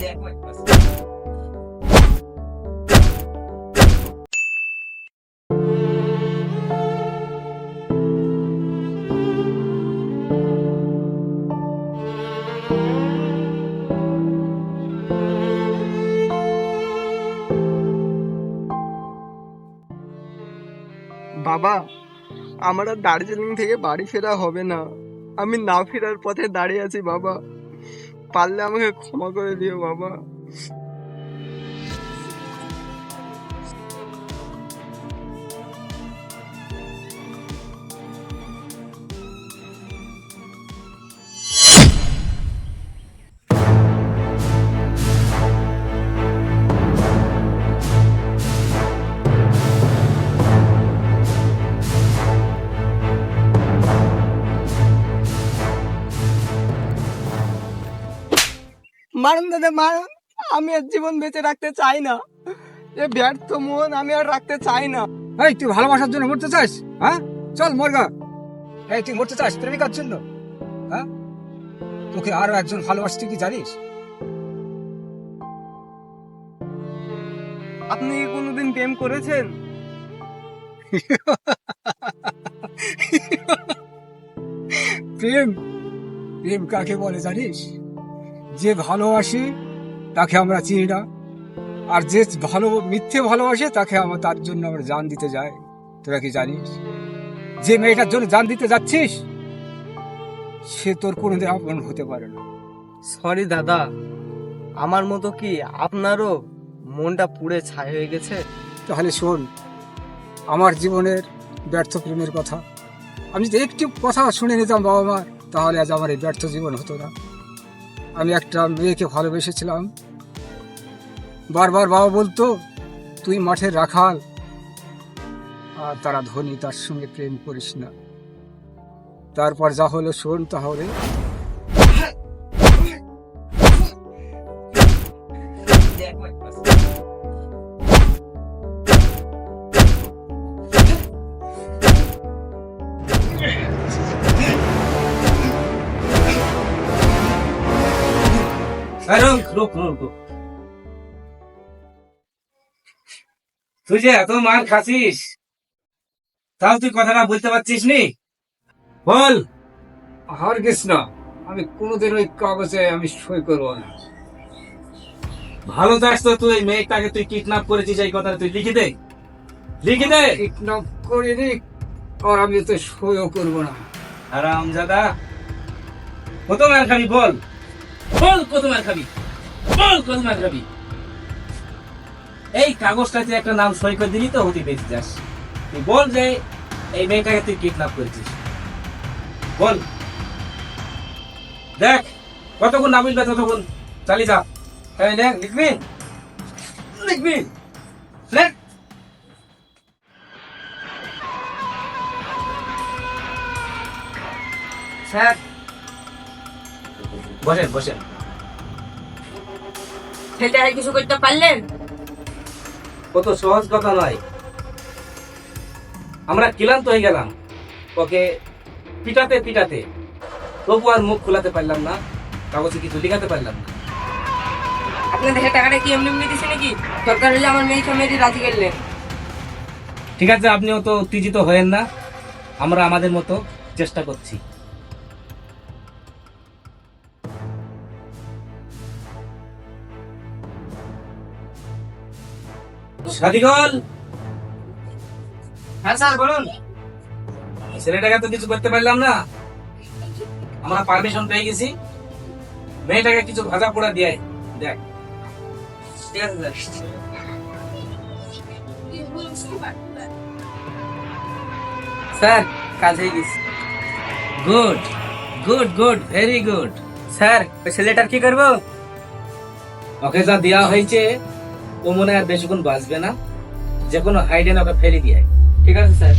বাবা, আমার আর দার্জিলিং থেকে বাড়ি ফেরা হবে না। আমি না ফেরার পথে দাঁড়িয়ে আছি, বাবা। পারলে আমাকে ক্ষমা করে দিও বাবা। মারুন দাদা মারুন। আমি আর জীবন বেঁচে রাখতে চাই না। এ ব্যর্থ মন আমি আর রাখতে চাই না। এই তুই ভালোবাসার জন্য মরতে চাস? হ্যাঁ? চল মরগা এই তুই মরতে চাস? প্রেমিকার জন্য। হ্যাঁ? তোকে আরও একজন ভালোবাসতে কি জানিস? আপনি কি কোনোদিন প্রেম করেছেন? প্রেম? প্রেম কাকে বলে জানিস? যে ভালোবাসে তাকে আমরা চিনি না। আর যে ভালো মিথ্যে ভালোবাসে তাকে আমরা তার জন্য আমরা জান দিতে যাই। তোরা কি জানিস? যে মেয়েটার জন্য জান দিতে যাচ্ছিস সে তোর কোনোদিন আপন হতে পারে না। সরি দাদা। আমার মতো কি আপনারও মনটা পুড়ে ছাই হয়ে গেছে? তাহলে শোন আমার জীবনের ব্যর্থ প্রেমের কথা। আমি যদি একটু কথা শুনে নিতাম বাবা মার তাহলে আজ আমার এই ব্যর্থ জীবন হতো না। আমি একটা মেয়েকে ভালোবেসেছিলাম। বারবার বাবা বলতো, তুই মাঠে রাখাল, আর তারা ধনী, তার সঙ্গে প্রেম করিস না। তারপর যা হলো শোন তাহলে। তুই যে এত মার খাসিস তাও তুই কথাটা বলতে পারছিস নি? বল। হার আমি কোনোদিন ওই কাগজে আমি সই করব না। ভালো চাস তো তুই মেয়েটাকে তুই কিডন্যাপ করেছিস এই কথা তুই লিখে দে। লিখে দে। কিডন্যাপ করিনি আর আমি তো সইও করব না। আরাম জাদা কত মার খাবি বল। বল কত মার খাবি? বল কত মার খাবি? এই কাগজটাতে একটা নাম সই করে দিলি তো হতে বেঁচে যাস। তুই বল যে এই মেয়েটাকে তুই কিডন্যাপ করেছিস। বল। দেখ, কতক্ষণ না বুঝবে ততক্ষণ চালিয়ে যা। এই দেখ লিখবি? লিখবি? লেখ স্যার বসেন বসেন। কিছু করতে পারলেন? কত সহজ কথা নয়। আমরা ক্লান্ত হয়ে গেলাম। ওকে পিটাতে পিটাতে। তবু আর মুখ খোলাতে পারলাম না কাগজে কিছু লিখাতে পারলাম না। আপনার দেখে টাকাটা কি এমনি এমনি দিছে নাকি? দরকার হলে আমার মেয়ে মেয়েটি রাজি করলেন ঠিক আছে আপনিও তো উত্তেজিত হয়েন না। আমরা আমাদের মতো চেষ্টা করছি। সাদিগল হ্যাঁ স্যার, বলুন। ছেলেটাকে তো কিছু করতে পারলাম না। আমরা পারমিশন পেয়ে গেছি। মেয়েটাকে কিছু ভাজা পোড়া দিয়ে দেখ। স্যার। কাজ হয়ে গেছে। Good good good, very good. Sir, ওই ছেলেটার কি করব? ওকে যা দেওয়া হয়েছে ও মনে হয় আর বেশিক্ষণ বাঁচবে না। যে কোনো হাইডেন ওকে ফেলে দিয়ে ঠিক আছে, স্যার?